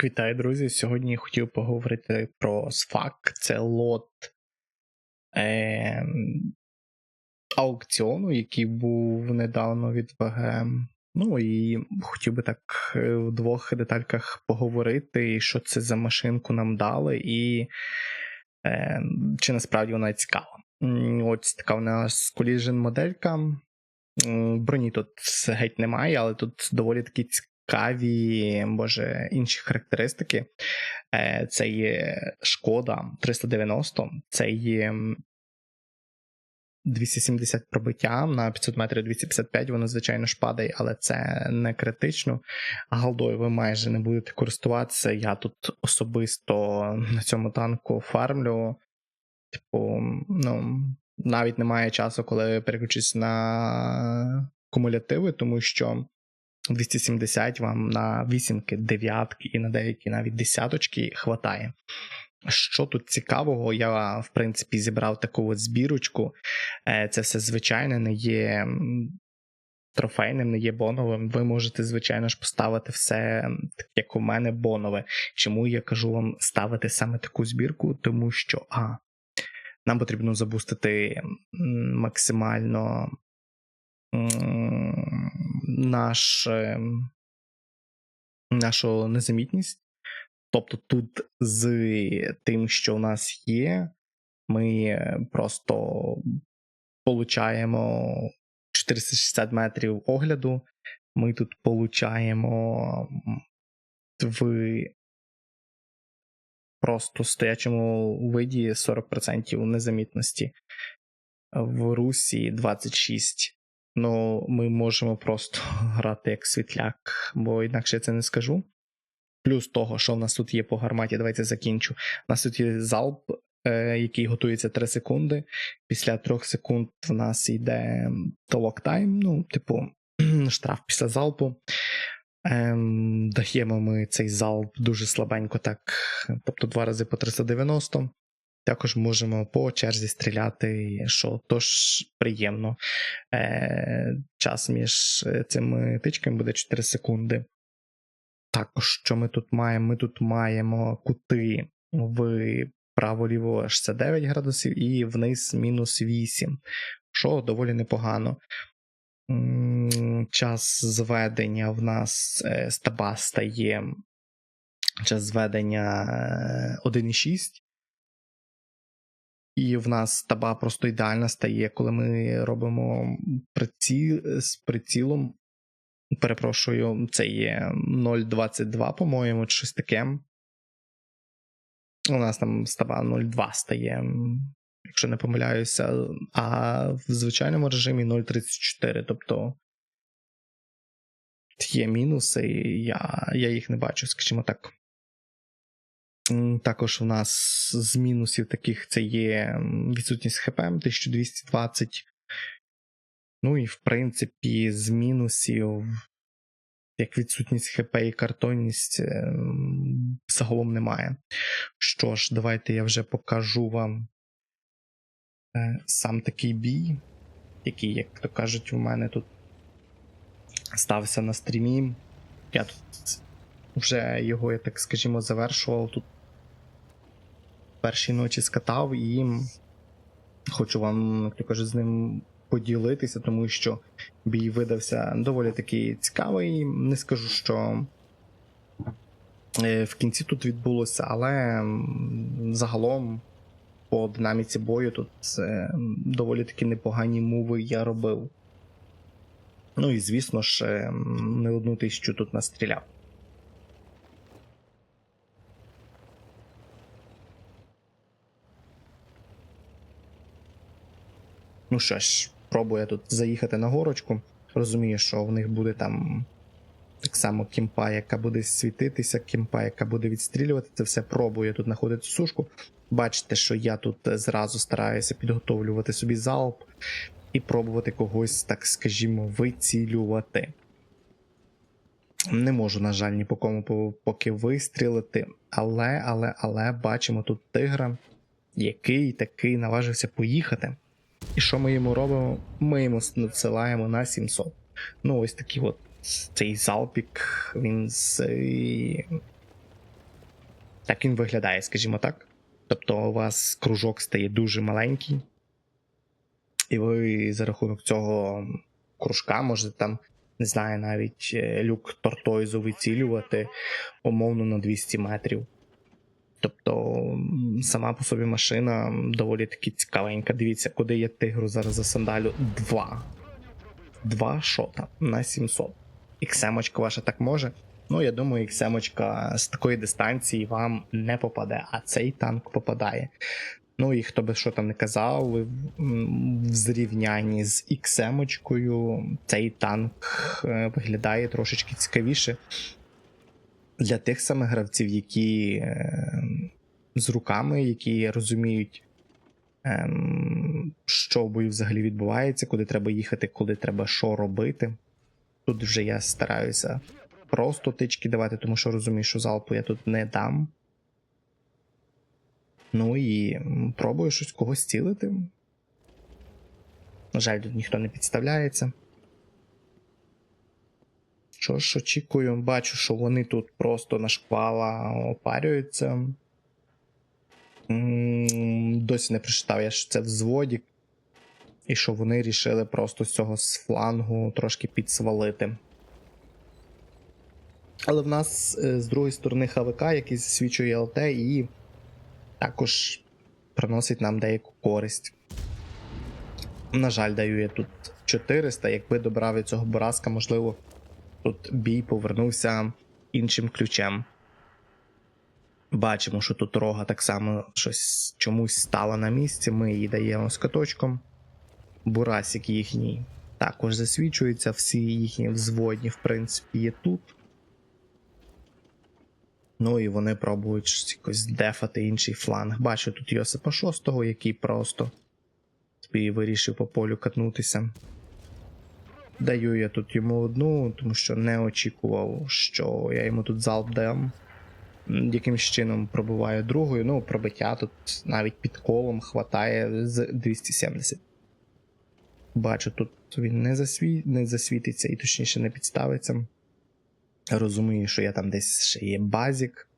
Вітаю, друзі. Сьогодні я хотів поговорити про SFAC. Це лот е, аукціону, який був недавно від ВГМ. Ну і хотів би так е, в двох детальках поговорити, що це за машинку нам дали, і е, чи насправді вона цікава. Ось така у нас Collision моделька. Броні тут геть немає, але тут доволі такі цікаві, може, інші характеристики. Е, Це є шкода 390, це є 270 пробиття на 500 метрів 255, воно, звичайно ж падає, але це не критично. Галдою ви майже не будете користуватися. Я тут особисто на цьому танку фармлю. Типу, ну, навіть немає часу, коли переключусь на кумулятиви, тому що 270 вам на вісімки, дев'ятки і на деякі навіть десяточки хватає. Що тут цікавого, я в принципі зібрав таку от збірочку. Е, Це все звичайне, не є трофейним, не є боновим. Ви можете, звичайно ж, поставити все так, як у мене, бонове. Чому я кажу вам ставити саме таку збірку? Тому що а, нам потрібно забустити максимально наш, нашу незамітність. Тобто тут з тим, що в нас є, ми просто получаємо 460 метрів огляду. Ми тут получаємо в просто стоячому виді 40% незамітності. В Русі 26. Ну, ми можемо просто грати як світляк, бо інакше я це не скажу. Плюс того, що в нас тут є по гарматі, давайте закінчу. У нас тут є залп, е, який готується 3 секунди. Після 3 секунд в нас йде толок тайм, ну, типу, штраф після залпу. Ем, даємо ми цей залп дуже слабенько, так, тобто два рази по 390. Також можемо по черзі стріляти, що тож приємно. Е, час між е, цими тичками буде 4 секунди. Також, що ми тут маємо? Ми тут маємо кути в право-ліво 69 градусів і вниз мінус 8, що доволі непогано. Час зведення в нас е, стаба стає час зведення е, 1,6. І в нас таба просто ідеальна стає, коли ми робимо приці... з прицілом. Перепрошую, це є 0,22, по-моєму, щось таке. У нас там стаба 0,2 стає, якщо не помиляюся, а в звичайному режимі 0,34. Тобто є мінуси, я, я їх не бачу, скажімо так. Також у нас з мінусів таких це є відсутність ХП 1220. Ну і в принципі, з мінусів, як відсутність ХП і картонність, ем, загалом немає. Що ж, давайте я вже покажу вам е, сам такий бій, який, як то кажуть, у мене тут стався на стрімі. Я тут вже його, я так скажімо, завершував тут перші ночі скатав і хочу вам, як то кажуть, з ним поділитися, тому що бій видався доволі такий цікавий. Не скажу, що е, в кінці тут відбулося, але загалом по динаміці бою тут е, доволі такі непогані мови я робив. Ну і звісно ж, е, не одну тисячу тут настріляв. Ну що ж, пробую тут заїхати на горочку. Розумію, що в них буде там так само кімпа, яка буде світитися, кімпа, яка буде відстрілювати. Це все пробую тут знаходити сушку. Бачите, що я тут зразу стараюся підготовлювати собі залп і пробувати когось, так скажімо, вицілювати. Не можу, на жаль, ні по кому поки вистрілити, але, але, але бачимо тут тигра, який такий наважився поїхати. І що ми йому робимо? Ми йому надсилаємо на 700. Ну, ось такий от цей залпік, він з Так він виглядає, скажімо так. Тобто у вас кружок стає дуже маленький, і ви за рахунок цього кружка можете там, не знаю, навіть е, люк тортойзу вицілювати умовно на 200 метрів. Тобто сама по собі машина доволі таки цікавенька. Дивіться, куди я тигру зараз засандалю. Два. Два шота на 700. Іксемочка ваша так може. Ну, я думаю, іксемочка з такої дистанції вам не попаде, а цей танк попадає. Ну і хто би що там не казав, в зрівнянні з іксемочкою цей танк е, виглядає трошечки цікавіше для тих самих гравців, які е, з руками, які розуміють, ем, що в бою взагалі відбувається, куди треба їхати, куди треба що робити. Тут вже я стараюся просто тички давати, тому що розумію, що залпу я тут не дам. Ну і пробую щось когось цілити. На жаль, тут ніхто не підставляється. Що ж, очікую, бачу, що вони тут просто на шквала опарюються. Досі не прочитав я, що це взводік. І що вони рішили просто з цього з флангу трошки підсвалити. Але в нас е, з другої сторони ХВК, який засвідчує ЛТ, і також приносить нам деяку користь. На жаль, даю я тут 400. Якби добрав я цього Боразка, можливо, тут бій повернувся іншим ключем. Бачимо, що тут рога так само щось чомусь стала на місці. Ми її даємо з. Бурасик їхній також засвічується, всі їхні взводні, в принципі, є тут. Ну і вони пробують якось дефати інший фланг. Бачу тут Йосипа VI, який просто вирішив по полю катнутися. Даю я тут йому одну, тому що не очікував, що я йому тут залп дам. Якимсь чином пробиваю другою. Ну, пробиття тут навіть під колом хватає з 270. Бачу, тут він не, засві... не засвітиться і точніше не підставиться. Розумію, що я там десь ще є базік.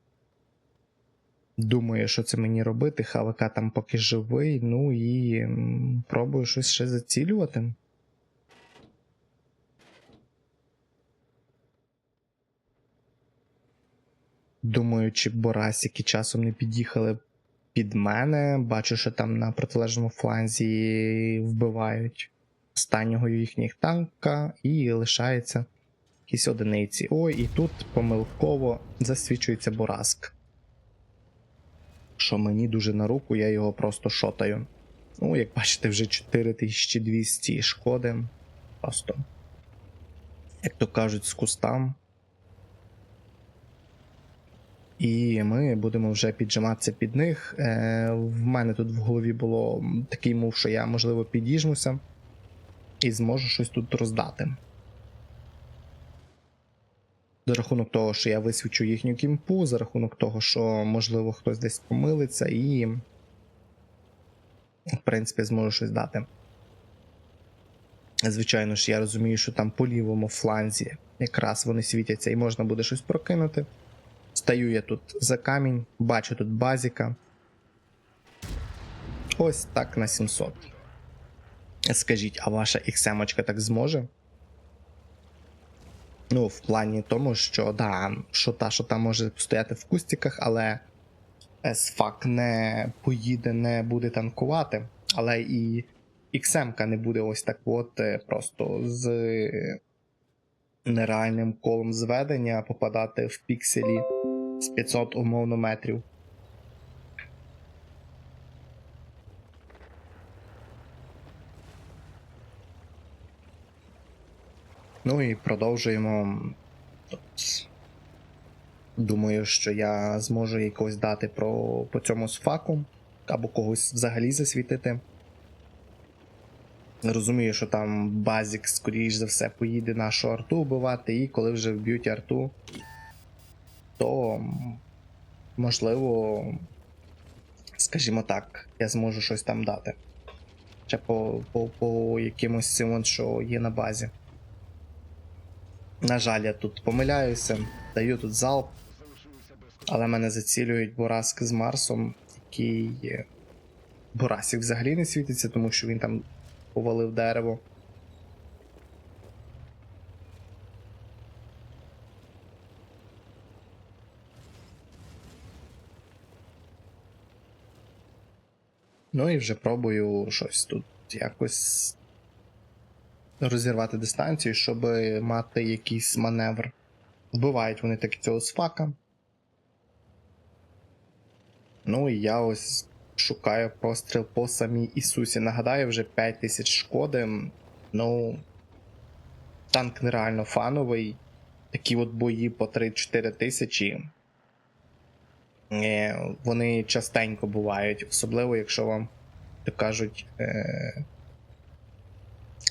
Думаю, що це мені робити. ХВК там поки живий, ну і пробую щось ще зацілювати. Думаю, чи Борасіки часом не під'їхали під мене. Бачу, що там на протилежному фланзі вбивають останнього їхніх танка і лишається якісь одиниці. Ой, і тут помилково засвічується Бораск. Що мені дуже на руку, я його просто шотаю. Ну, як бачите, вже 4200 шкоди. Просто, як то кажуть, з кустам. І ми будемо вже піджиматися під них. Е, в мене тут в голові було такий мов, що я, можливо, підіжмуся і зможу щось тут роздати. За рахунок того, що я висвічу їхню кімпу, за рахунок того, що, можливо, хтось десь помилиться, і, в принципі, зможу щось дати. Звичайно ж, я розумію, що там по лівому фланзі якраз вони світяться і можна буде щось прокинути. Стаю я тут за камінь, бачу тут базіка. Ось так на 700. Скажіть, а ваша XM так зможе? Ну, в плані тому, що да, що та, що там може стояти в кустиках, але SFAC не поїде, не буде танкувати, але і XM не буде ось так от е, просто з нереальним колом зведення попадати в пікселі з 500 умовно метрів. Ну і продовжуємо. Думаю, що я зможу якось дати про, по цьому сфаку, або когось взагалі засвітити. Розумію, що там базік, скоріш за все, поїде нашу арту вбивати, і коли вже вб'ють арту, то можливо, скажімо так, я зможу щось там дати. Ще по, по, по якимось цим, що є на базі. На жаль, я тут помиляюся, даю тут залп. Але мене зацілюють Бураск з Марсом, який. е, взагалі не світиться, тому що він там повалив дерево. Ну і вже пробую щось тут якось розірвати дистанцію, щоб мати якийсь маневр. Вбивають вони таки цього сфака. Ну і я ось шукаю простріл по самій Ісусі. Нагадаю, вже 5000 шкоди. Ну. Танк нереально фановий. Такі от бої по 3-4 тисячі. Е, Вони частенько бувають, особливо, якщо вам, так кажуть, е-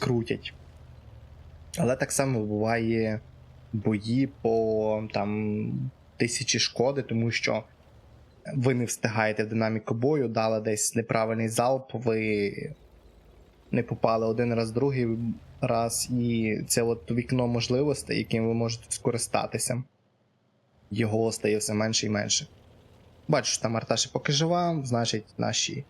крутять. Але так само буває бої по там тисячі шкоди, тому що ви не встигаєте в динаміку бою, дали десь неправильний залп, ви не попали один раз, другий раз, і це от вікно можливостей, яким ви можете скористатися. Його стає все менше і менше. Бачу, що там Арташі поки жива, значить, наші.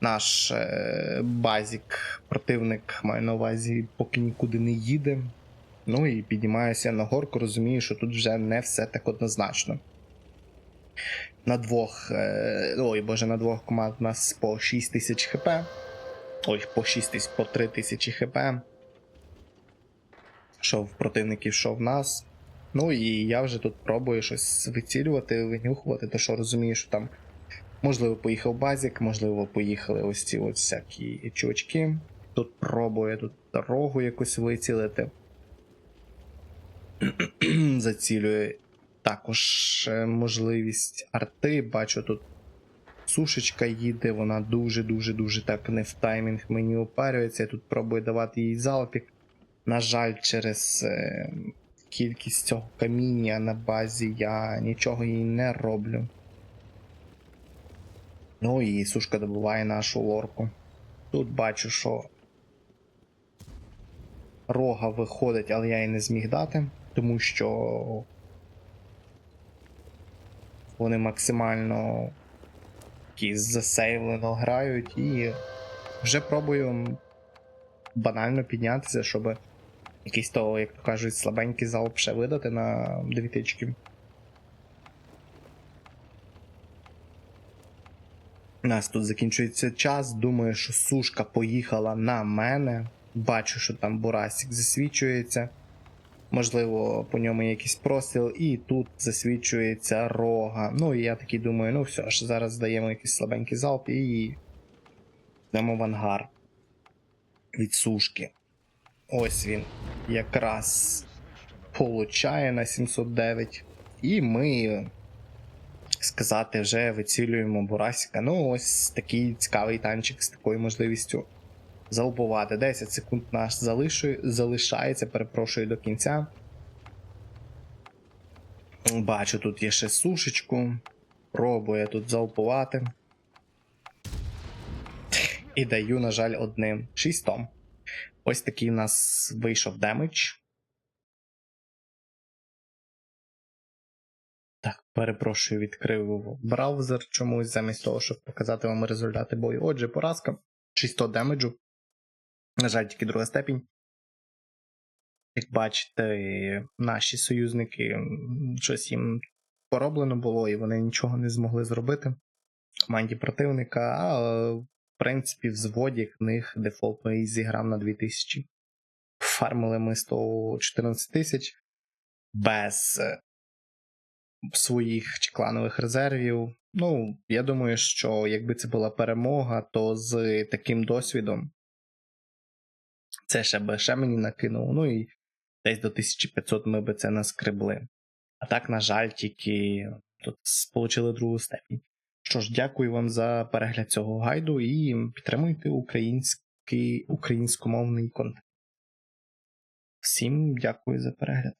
Наш е, базік, противник, маю на увазі, поки нікуди не їде. Ну і піднімаюся на горку, розумію, що тут вже не все так однозначно. На двох. Е, ой, боже, на двох команд у нас по 6 тисяч хп. Ой, по 6 тисяч, по 3 тисячі хп. Що в противників, що в нас. Ну і я вже тут пробую щось вицілювати, винюхувати, то що розумію, що там. Можливо, поїхав базік, можливо, поїхали ось ці ось всякі чувачки. Тут пробую тут дорогу якусь вицілити. Зацілює також е, можливість арти. Бачу, тут сушечка їде, вона дуже-дуже дуже так не в таймінг мені опарюється. Я тут пробую давати їй залпік. На жаль, через е, кількість цього каміння на базі я нічого їй не роблю. Ну і сушка добуває нашу лорку. Тут бачу, що рога виходить, але я її не зміг дати, тому що вони максимально засейвлено грають і вже пробую банально піднятися, щоб якийсь того, як то кажуть, слабенький залп ще видати на дві тички. У нас тут закінчується час. Думаю, що сушка поїхала на мене. Бачу, що там Бурасік засвічується. Можливо, по ньому якийсь простріл, і тут засвічується рога. Ну і я такий думаю, ну все ж, зараз даємо якийсь слабенький залп і йдемо в ангар від сушки. Ось він якраз получає на 709. І ми, сказати, вже вицілюємо Бурасіка. Ну, ось такий цікавий танчик з такою можливістю залпувати. 10 секунд наш залишує, залишається, перепрошую до кінця. Бачу, тут є ще сушечку. Пробує тут залпувати. І даю, на жаль, одним шістом. Ось такий у нас вийшов демедж. Так, перепрошую, відкрив браузер чомусь, замість того, щоб показати вам результати бою. Отже, поразка. 600 демеджу. На жаль, тільки друга степінь. Як бачите, наші союзники щось їм пороблено було, і вони нічого не змогли зробити. Команді противника, а в принципі, в зводі в них дефолтно зіграв на 2000. Фармили ми 114 тисяч без е, своїх чи кланових резервів. Ну, я думаю, що якби це була перемога, то з таким досвідом це ще би ще мені накинуло. Ну і десь до 1500 ми би це наскребли. А так, на жаль, тільки тут отримали другу степінь. Що ж, дякую вам за перегляд цього гайду і підтримуйте український українськомовний контент. Всім дякую за перегляд.